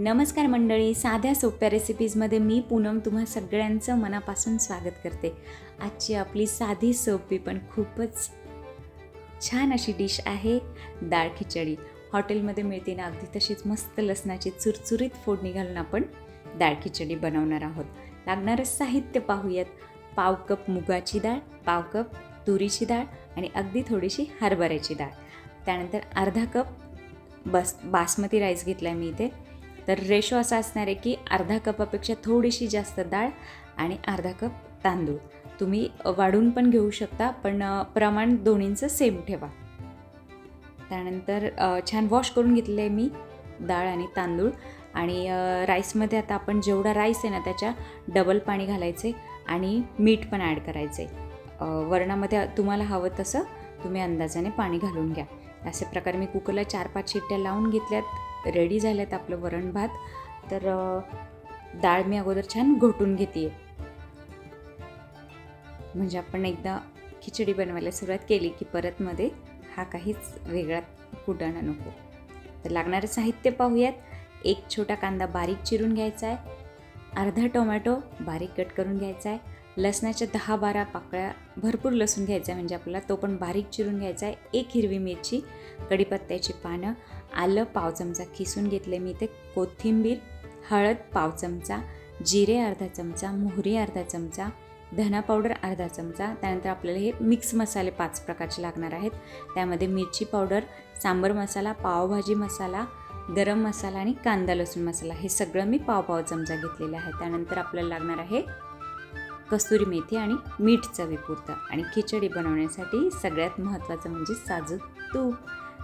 नमस्कार मंडळी साध्या सोप्या रेसिपीजमध्ये मी पूनम तुम्हा सगळ्यांचं मनापासून स्वागत करते. आजची आपली साधी सोपी पण खूपच छान अशी डिश आहे डाळ खिचडी. हॉटेलमध्ये मिळते ना अगदी तशीच मस्त लसणाची चुरचुरीत फोडणी घालून आपण डाळ खिचडी बनवणार आहोत. लागणारं साहित्य पाहूयात. पाव कप मुगाची डाळ पाव कप तुरीची डाळ आणि अगदी थोडीशी हरभऱ्याची डाळ. त्यानंतर अर्धा कप बस बासमती राईस घेतला आहे मी इथे. तर रेशो असा असणार आहे की अर्धा कपापेक्षा थोडीशी जास्त डाळ आणि अर्धा कप तांदूळ. तुम्ही वाढून पण घेऊ शकता पण प्रमाण दोन्हींचं सेम ठेवा. त्यानंतर छान वॉश करून घेतले आहे मी डाळ आणि तांदूळ आणि राईसमध्ये आता आपण जेवढा राईस आहे ना त्याच्या डबल पाणी घालायचे आणि मीठ पण ॲड करायचे वरणामध्ये तुम्हाला हवं तसं तुम्ही अंदाजाने पाणी घालून घ्या. अशा प्रकारे मी कुकरला चार पाच शिट्ट्या लावून घेतल्यात. रेडी झाल्यात आपलं वरण भात. तर डाळ मी अगोदर छान घोटून घेते म्हणजे आपण एकदा खिचडी बनवायला सुरुवात केली की परत मध्ये हा काहीच वेगळा कुटाणा नको. तर लागणारं साहित्य पाहूयात. एक छोटा कांदा बारीक चिरून घ्यायचा आहे अर्धा टोमॅटो बारीक कट करून घ्यायचा आहे लसणाच्या दहा बारा पाकळ्या भरपूर लसूण घ्यायचा म्हणजे आपल्याला तो पण बारीक चिरून घ्यायचा आहे. एक हिरवी मिरची कढीपत्त्याची पानं आलं पाव चमचा किसून घेतले मी ते कोथिंबीर हळद पाव चमचा जिरे अर्धा चमचा मोहरी अर्धा चमचा धना पावडर अर्धा चमचा. त्यानंतर आपल्याला हे मिक्स मसाले पाच प्रकारचे लागणार आहेत. त्यामध्ये मिरची पावडर सांबर मसाला पावभाजी मसाला गरम मसाला आणि कांदा लसूण मसाला. हे सगळं मी पाव पाव चमचा घेतलेलं आहे. त्यानंतर आपल्याला लागणार आहे कस्तुरी मेथी आणि मीठ चवीपुरतं आणि खिचडी बनवण्यासाठी सगळ्यात महत्त्वाचं म्हणजे साजूक तूप.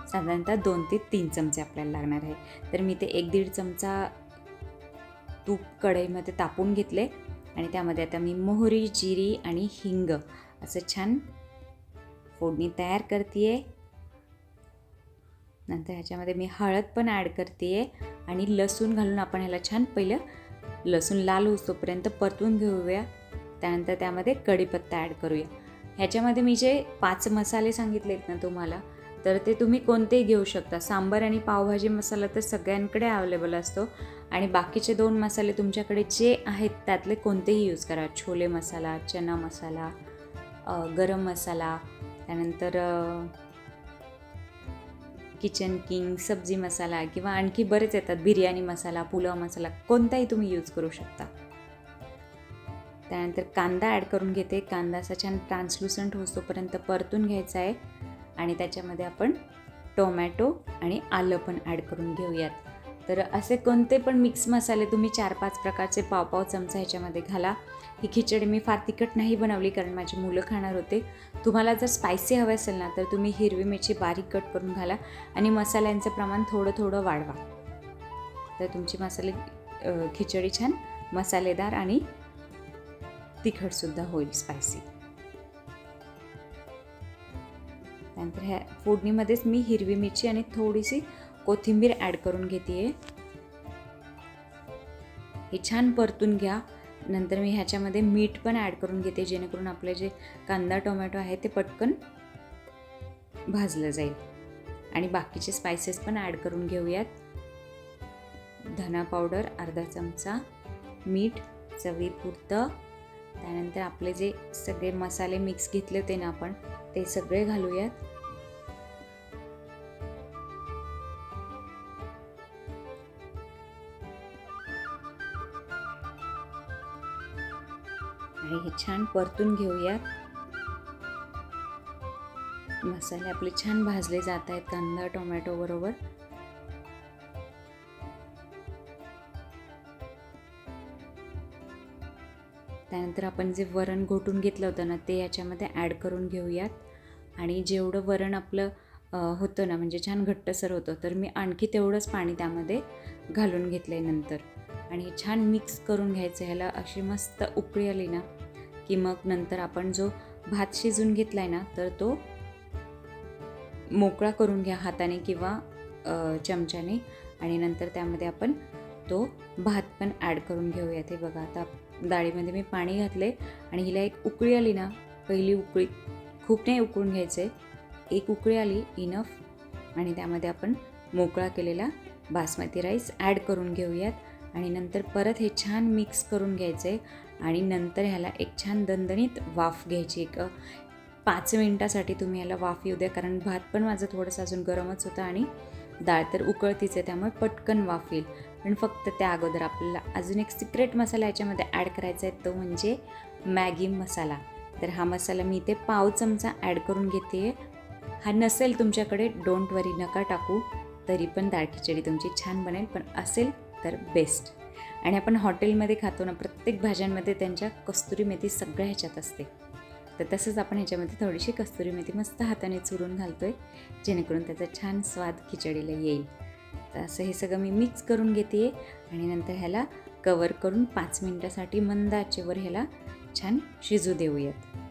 साधारणतः दोन ते तीन चमचे आपल्याला लागणार आहे. तर मी ते एक दीड चमचा तूप कढईमध्ये तापून घेतले आणि त्यामध्ये आता मी मोहरी जिरी आणि हिंग असं छान फोडणी तयार करते आहे नंतर ह्याच्यामध्ये मी हळद पण ॲड करते आहे आणि लसूण घालून आपण ह्याला छान पहिलं लसूण लाल होतोपर्यंत परतून घेऊया. त्यानंतर त्यामध्ये कढीपत्ता ॲड करूया. ह्याच्यामध्ये मी जे पाच मसाले सांगितलेत ना तुम्हाला तर ते तुम्ही कोणतेही घेऊ शकता. सांबर आणि पावभाजी मसाला तर सगळ्यांकडे अवेलेबल असतो आणि बाकीचे दोन मसाले तुमच्याकडे जे आहेत त्यातले कोणतेही यूज करा. छोले मसाला चना मसाला गरम मसाला त्यानंतर किचन किंग सब्जी मसाला किंवा आणखी बरेच येतात. बिर्याणी मसाला पुलाव मसाला कोणताही तुम्ही यूज करू शकता. त्यानंतर कांदा ॲड करून घेते. कांदा असा छान ट्रान्सलुसंट होतोपर्यंत परतून घ्यायचा आहे. आणि त्याच्यामध्ये आपण टोमॅटो आणि आलं पण ॲड करून घेऊयात. तर असे कोणते पण मिक्स मसाले तुम्ही चार पाच प्रकारचे पाव पाव चमचा ह्याच्यामध्ये घाला. ही खिचडी मी फार तिखट नाही बनवली कारण माझी मुलं खाणार होते. तुम्हाला जर स्पायसी हवे असेल ना तर तुम्ही हिरवी मिरची बारीक कट करून घाला आणि मसाल्यांचं प्रमाण थोडं थोडं वाढवा. तर तुमची मसाले खिचडी छान मसालेदार आणि तिखटसुद्धा होईल स्पायसी त्यानंतर ह्या फोडणीमध्येच मी हिरवी मिरची आणि थोडीशी कोथिंबीर ॲड करून घेते हे छान परतून घ्या. नंतर मी ह्याच्यामध्ये मीठ पण ॲड करून घेते जेणेकरून आपले जे कांदा टोमॅटो आहे ते पटकन भाजलं जाईल. आणि बाकीचे स्पायसेस पण ॲड करून घेऊयात. धना पावडर अर्धा चमचा मीठ चवीपुरतं त्यानंतर आपले जे सगळे मसाले मिक्स घेतले होते ना आपण ते सगळे घालूयात. आणि हे छान परतून घेऊयात. मसाले आपले छान भाजले जात आहेत कांदा टोमॅटो बरोबर. त्यानंतर आपण जे वरण घोटून घेतलं होतं ना ते याच्यामध्ये ॲड करून घेऊयात. आणि जेवढं वरण आपलं होतं ना म्हणजे छान घट्टसर होतं तर मी आणखी तेवढंच पाणी त्यामध्ये घालून घेतलं आहे नंतर. आणि छान मिक्स करून घ्यायचं ह्याला अशी मस्त उकळी आली ना की मग नंतर आपण जो भात शिजून घेतला आहे ना तर तो मोकळा करून घ्या हाताने किंवा चमच्याने. आणि नंतर त्यामध्ये आपण तो भात पण ॲड करून घेऊयात. हे बघा आता डाळीमध्ये मी पाणी घातले आणि हिला एक उकळी आली ना पहिली उकळी. खूप नाही उकळून घ्यायचे. एक उकळी आली इनफ आणि त्यामध्ये आपण मोकळा केलेला बासमती राईस ॲड करून घेऊयात. आणि नंतर परत हे छान मिक्स करून घ्यायचे. आणि नंतर ह्याला एक छान दणदणीत वाफ घ्यायची. एक पाच मिनटासाठी तुम्ही ह्याला वाफ येऊ द्या. कारण भात पण माझं थोडंसं अजून गरमच होतं आणि डाळ तर उकळतीच आहे. त्यामुळे पटकन वाफ येईल. पण फक्त त्या अगोदर आपल्याला अजून एक सिक्रेट मसाला याच्यामध्ये ॲड करायचा आहे तो म्हणजे मॅगी मसाला. तर हा मसाला मी इथे पाव चमचा ॲड करून घेते. हा नसेल तुमच्याकडे डोंट वरी नका टाकू. तरी पण दाळ खिचडी तुमची छान बनेल पण असेल तर बेस्ट आणि आपण हॉटेलमध्ये खातो ना प्रत्येक भाज्यांमध्ये त्यांच्या कस्तुरी मेथी सगळ्या ह्याच्यात असते. तर तसंच आपण ह्याच्यामध्ये थोडीशी कस्तुरी मेथी मस्त हाताने चुरून घालतो आहे जेणेकरून त्याचा छान स्वाद खिचडीला येईल. तर असं हे सगळं मी मिक्स करून घेते आणि नंतर ह्याला कवर करून पाच मिनटासाठी मंद आचेवर ह्याला छान शिजू देऊयात.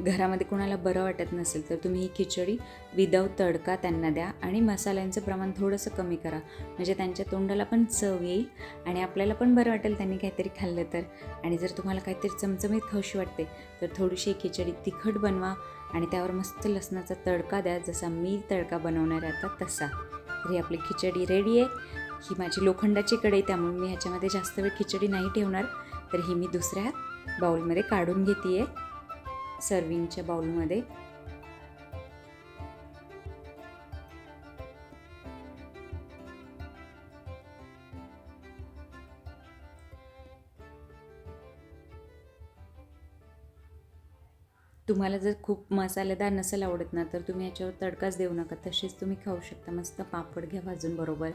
घरामध्ये कोणाला बरं वाटत नसेल तर तुम्ही ही खिचडी विदाऊट तडका त्यांना द्या आणि मसाल्यांचं प्रमाण थोडंसं कमी करा. म्हणजे त्यांच्या तोंडाला पण चव येईल आणि आपल्याला पण बरं वाटेल त्यांनी काहीतरी खाल्लं तर. आणि जर तुम्हाला काहीतरी चमचमीत खाऊशी वाटते तर थोडीशी खिचडी तिखट बनवा आणि त्यावर मस्त लसणाचा तडका द्या. जसा मी तडका बनवणार आता तसा. तर ही आपली खिचडी रेडी आहे. ही माझी लोखंडाची कढई त्यामुळे मी ह्याच्यामध्ये जास्त वेळ खिचडी नाही ठेवणार. तर ही मी दुसऱ्या बाउलमध्ये काढून घेते आहे सर्विंगच्या बाउलमध्ये तुम्हाला जर खूप मसालेदार नसेल आवडत ना तर तुम्ही याच्यावर तडकाच देऊ नका. तसेच तुम्ही खाऊ शकता. मस्त पापड घ्या भाजून बरोबर.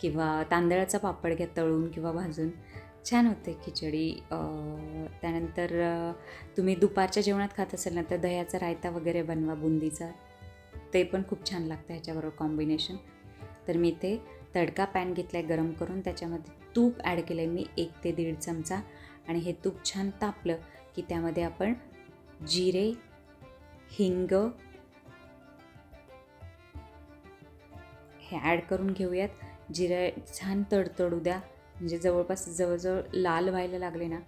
किंवा तांदळाचा पापड घ्या तळून किंवा भाजून. छान होते खिचडी. त्यानंतर तुम्ही दुपारच्या जेवणात खात असेल ना तर दह्याचा रायता वगैरे बनवा बुंदीचा. ते पण खूप छान लागतं ह्याच्याबरोबर कॉम्बिनेशन तर मी ते तडका पॅन घेतला आहे गरम करून त्याच्यामध्ये तूप ॲड केलं आहे मी एक ते दीड चमचा. आणि हे तूप छान तापलं की त्यामध्ये आपण जिरे हिंग हे ॲड करून घेऊयात. जिरे छान तडतडू द्या. म्हणजे जवळपास जवळजवळ लाल व्हायला लागले ना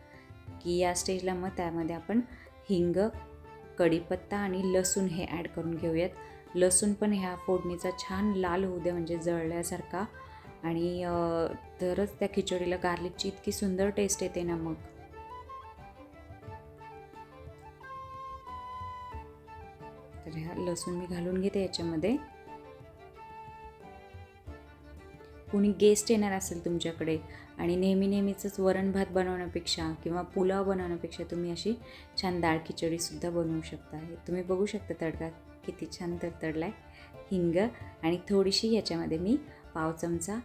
की या स्टेजला मग त्यामध्ये आपण हिंग कढीपत्ता आणि लसूण हे ॲड करून घेऊयात. लसूण पण ह्या फोडणीचा छान लाल होऊ द्या म्हणजे जळल्यासारखा. आणि तरच त्या खिचडीला गार्लिकची इतकी सुंदर टेस्ट येते ना मग. तर ह्या लसूण मी घालून घेते याच्यामध्ये. कुणी गेस्ट येणार असेल तुमच्याकडे आणि नेहमी नेहमीचंच वरण भात बनवण्यापेक्षा किंवा पुलाव बनवण्यापेक्षा तुम्ही अशी छान डाळ खिचडीसुद्धा बनवू शकता. हे तुम्ही बघू शकता तडका किती छान तडतडला आहे हिंग आणि थोडीशी याच्यामध्ये मी पाव चमचा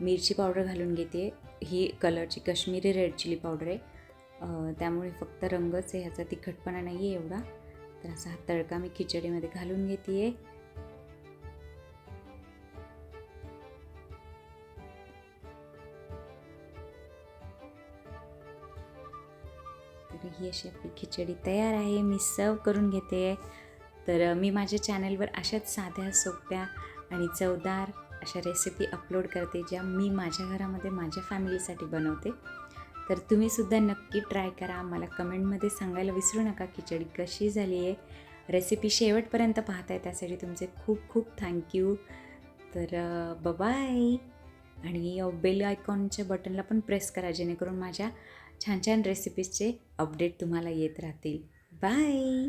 मिरची पावडर घालून घेते. ही कलरची कश्मीरी रेड चिली पावडर आहे. त्यामुळे फक्त रंगच आहे ह्याचा तिखटपणा नाही आहे एवढा. तर असा हा तडका मी खिचडीमध्ये घालून घेते आहे तर ही अशी आपली खिचडी तयार आहे मी सर्व करून घेते. तर मी माझ्या चॅनलवर अशाच साध्या सोप्या आणि चवदार अशा रेसिपी अपलोड करते ज्या मी माझ्या घरामध्ये माझ्या फॅमिलीसाठी बनवते. तर तुम्हीसुद्धा नक्की ट्राय करा. मला कमेंटमध्ये सांगायला विसरू नका खिचडी कशी झाली आहे. रेसिपी शेवटपर्यंत पाहताय त्यासाठी तुमचे खूप खूप थँक्यू तर बबाय आणि बेल आयकॉनच्या बटनला पण प्रेस करा जेणेकरून माझ्या छान छान रेसिपीजचे अपडेट तुम्हाला येत राहतील. बाय